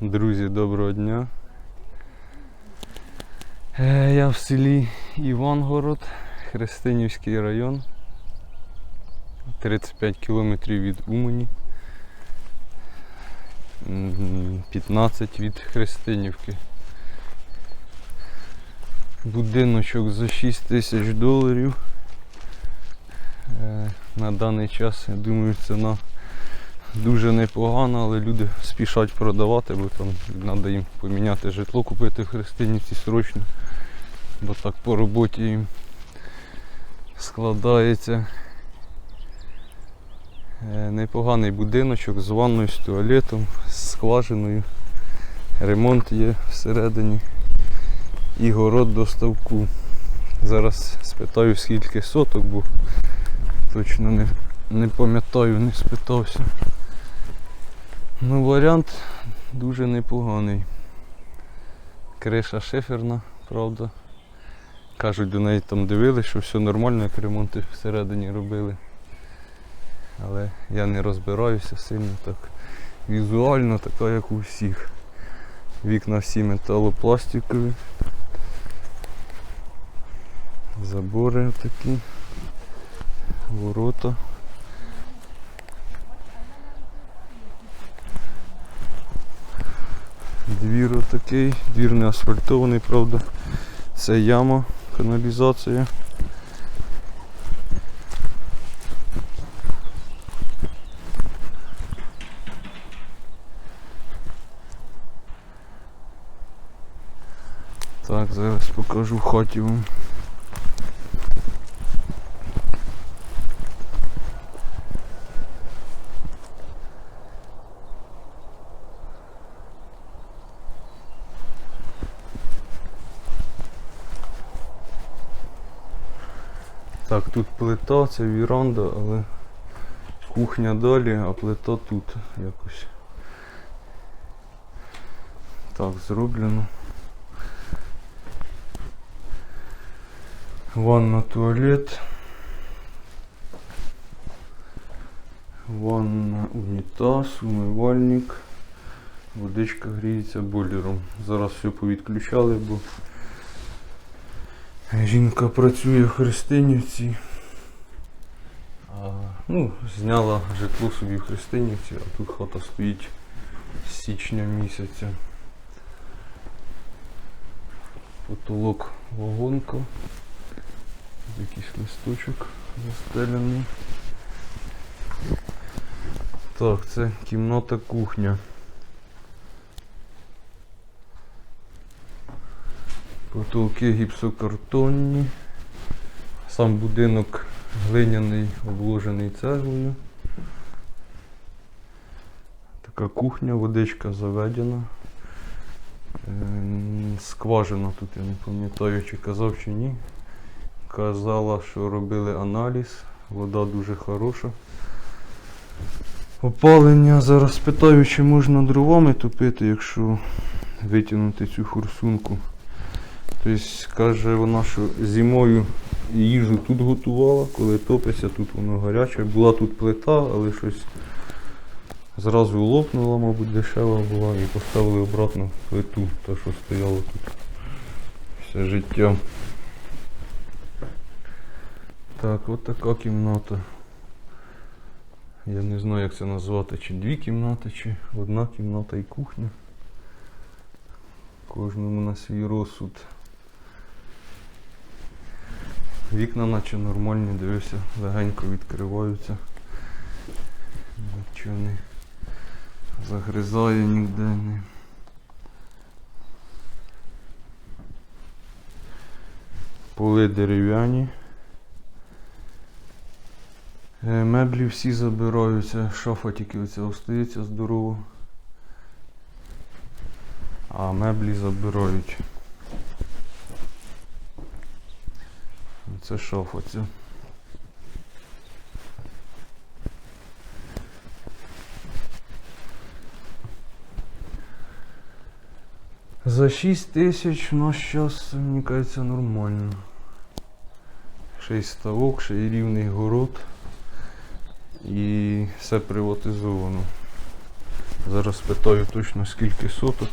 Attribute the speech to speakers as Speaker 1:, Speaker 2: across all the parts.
Speaker 1: Друзі, доброго дня. Е, Я в селі Івангород, Христинівський район. 35 кілометрів від Умані. 15 від Христинівки. Будиночок за 6 тисяч доларів. Е, На даний час, я думаю, ціна дуже непогана, але люди спішать продавати, бо там треба їм поміняти житло, купити в Христинівці срочно. Бо так по роботі їм складається. Е, Непоганий будиночок з ванною, з туалетом, з скважиною. Ремонт є всередині. І город до ставку. Зараз спитаю скільки соток, бо точно не, не пам'ятаю, не спитався. Ну, варіант дуже непоганий. Криша шиферна, правда. Кажуть, до неї там дивились, що все нормально, як ремонти всередині робили. Але я не розбираюся сильно так. Візуально така, як у всіх. Вікна всі металопластикові. Забори такі. Ворота. Двір отакий, двір не асфальтований, правда. Це яма, каналізація. Так, зараз покажу хаті вам. Так, тут плита, це віранда, але кухня далі, а плита тут якось. Так, зроблено. Ванна, туалет. Ванна, унітаз, умивальник. Водичка гріється бойлером. Зараз все повідключали, бо Жінка працює в Христинівці. А, ну, зняла житло собі в Христинівці, а тут хата стоїть з січня місяця. Потолок вагонка. Якийсь листочок застелений. Так, це кімната кухня. Потолки гіпсокартонні. Сам будинок глиняний, обложений цеглою. Така кухня, водичка заведена. Ем, Скважина тут, я не пам'ятаю, чи казав, чи ні. Казала, що робили аналіз, вода дуже хороша. Опалення зараз питаю, чи можна дровами топити, якщо витягнути цю форсунку. Тобто каже вона, що зимою їжу тут готувала, коли топиться, тут воно гаряче. Була тут плита, але щось зразу лопнула, мабуть, дешева була і поставили обратно плиту, та що стояло тут все життя. Так, от така кімната. Я не знаю, як це назвати, чи дві кімнати, чи одна кімната і кухня. Кожному на свій розсуд. Вікна наче нормальні, дивився, легенько відкриваються. Нічого не загризає ніде не. Поли дерев'яні. Е, Меблі всі забираються, шафа тільки оця остається здорова. А меблі забирають. Це шафа ця. За 6 тисяч у нас зараз, мені кажеться, нормально. Ще ставок, ще й рівний город. І все приватизовано. Зараз питаю точно скільки соток.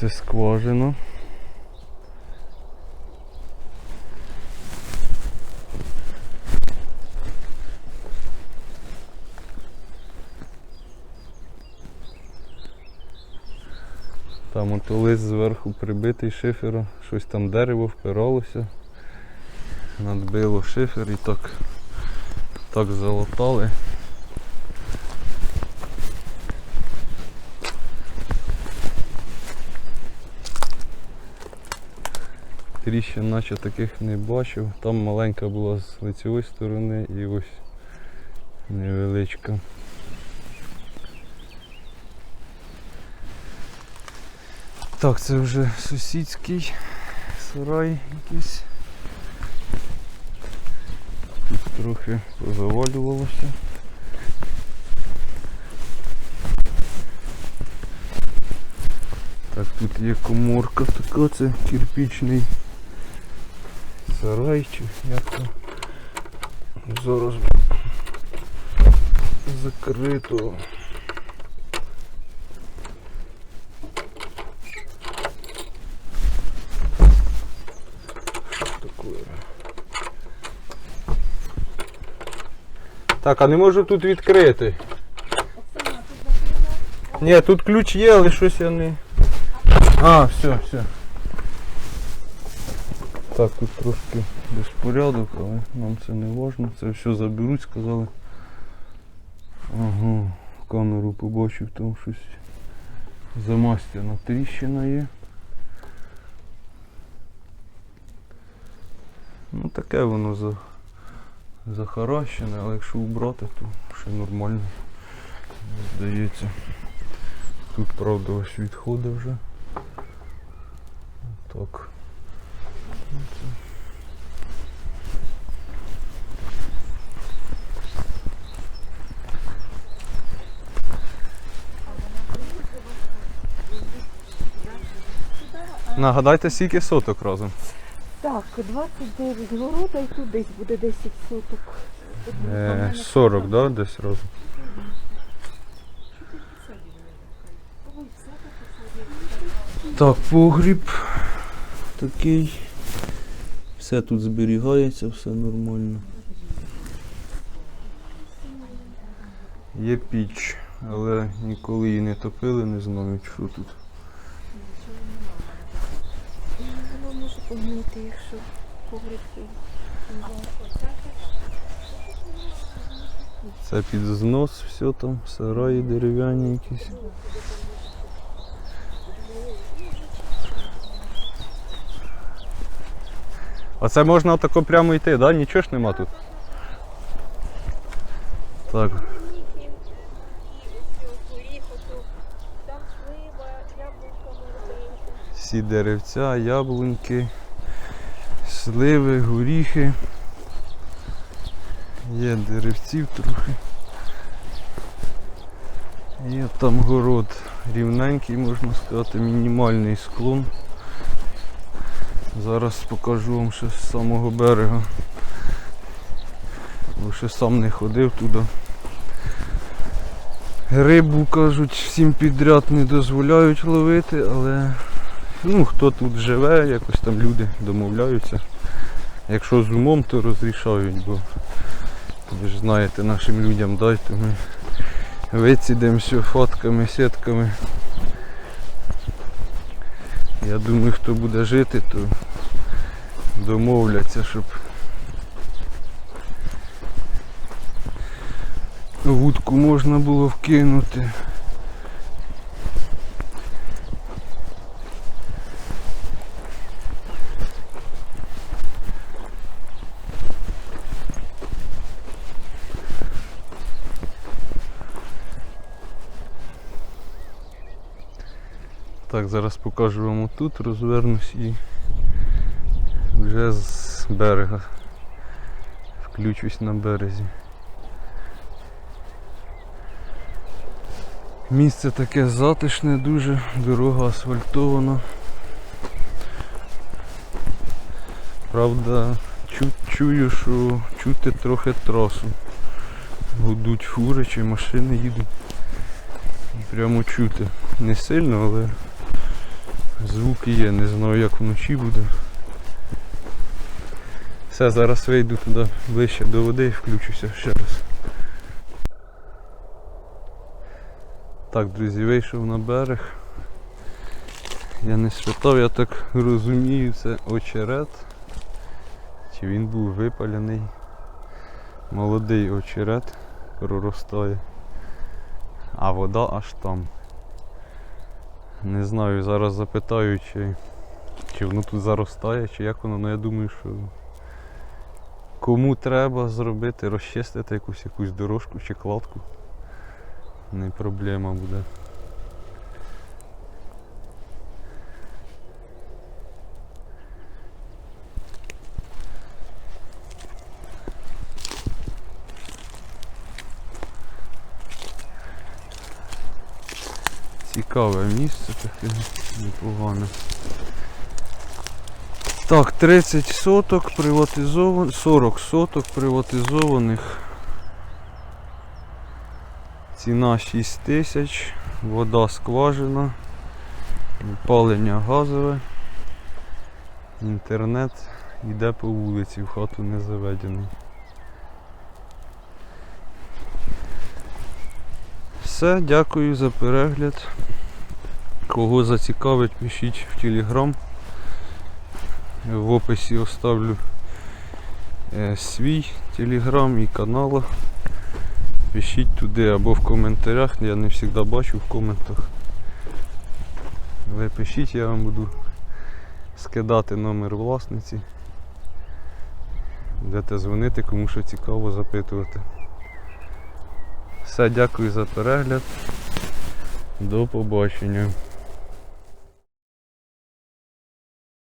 Speaker 1: Це скважина. Там от лист зверху прибитий шифером, щось там дерево впиралося, надбило шифер і так, так залатали. Тріщин наче таких не бачив. Там маленька була з лицевої сторони і ось невеличка. Так, це вже сусідський сарай якийсь. Тут трохи позавалювалося. Так, тут є коморка така, це кирпічний сарай чи як то. Зараз закрито. Такое. Так, а не можу тут відкрити. Ні, тут ключ є, але щось я не. А, все, все. Так, тут трошки безпорядок, але нам це не важно. Це все заберуть, сказали. Ага, камеру побачив, там щось замастяна тріщина є. Ну таке воно за, захаращене, але якщо убрати, то ще нормально. Здається. Тут правда ось відходи вже. Так. Нагадайте, скільки соток разом.
Speaker 2: Так, 29 города і тут десь буде 10 соток.
Speaker 1: Е, 40, да, десь разом. Так, погріб такий. Все тут зберігається, все нормально. Є піч, але ніколи її не топили, не знаю, що тут.
Speaker 2: Воно може погнути, якщо погрібки.
Speaker 1: Це під знос, все там, сараї дерев'яні якісь. А це можна тако прямо йти, да? Нічого ж нема тут. Так. Всі деревця, яблуньки, сливи, горіхи. Є деревців трохи. Є там город рівненький, можна сказати, мінімальний склон. Зараз покажу вам ще з самого берега. Бо ще сам не ходив туди. Рибу кажуть всім підряд не дозволяють ловити, але ну, хто тут живе, якось там люди домовляються. Якщо з умом, то розрішають, бо ви ж знаєте, нашим людям дайте ми вицідемося фотками, сітками. Я думаю, хто буде жити, то домовляться, щоб вудку можна було вкинути. Так, зараз покажу вам отут, розвернусь і вже з берега. Включусь на березі. Місце таке затишне дуже, дорога асфальтована. Правда, чу- чую, що чути трохи трасу. Гудуть фури чи машини їдуть. Прямо чути. Не сильно, але звуки є. Не знаю як вночі буде. Все, зараз вийду туди ближче до води і включуся ще раз. Так, друзі, вийшов на берег. Я не спитав, я так розумію, це очерет. Чи він був випалений. Молодий очерет проростає. А вода аж там. Не знаю, зараз запитаю, чи, чи воно тут заростає, чи як воно, але я думаю, що кому треба зробити, розчистити якусь якусь дорожку чи кладку. Не проблема буде. Цікаве місце таке непогане. Так, 30 соток приватизованих, 40 соток приватизованих. Ціна 6 тисяч, вода скважина, опалення газове, інтернет йде по вулиці, в хату не заведений. Все, дякую за перегляд. Кого зацікавить, пишіть в Телеграм. В описі оставлю е, свій телеграм і канал. Пишіть туди або в коментарях, я не завжди бачу в коментах. Ви пишіть, я вам буду скидати номер власниці. Будете дзвонити, кому що цікаво запитувати. Все, дякую за перегляд. До побачення.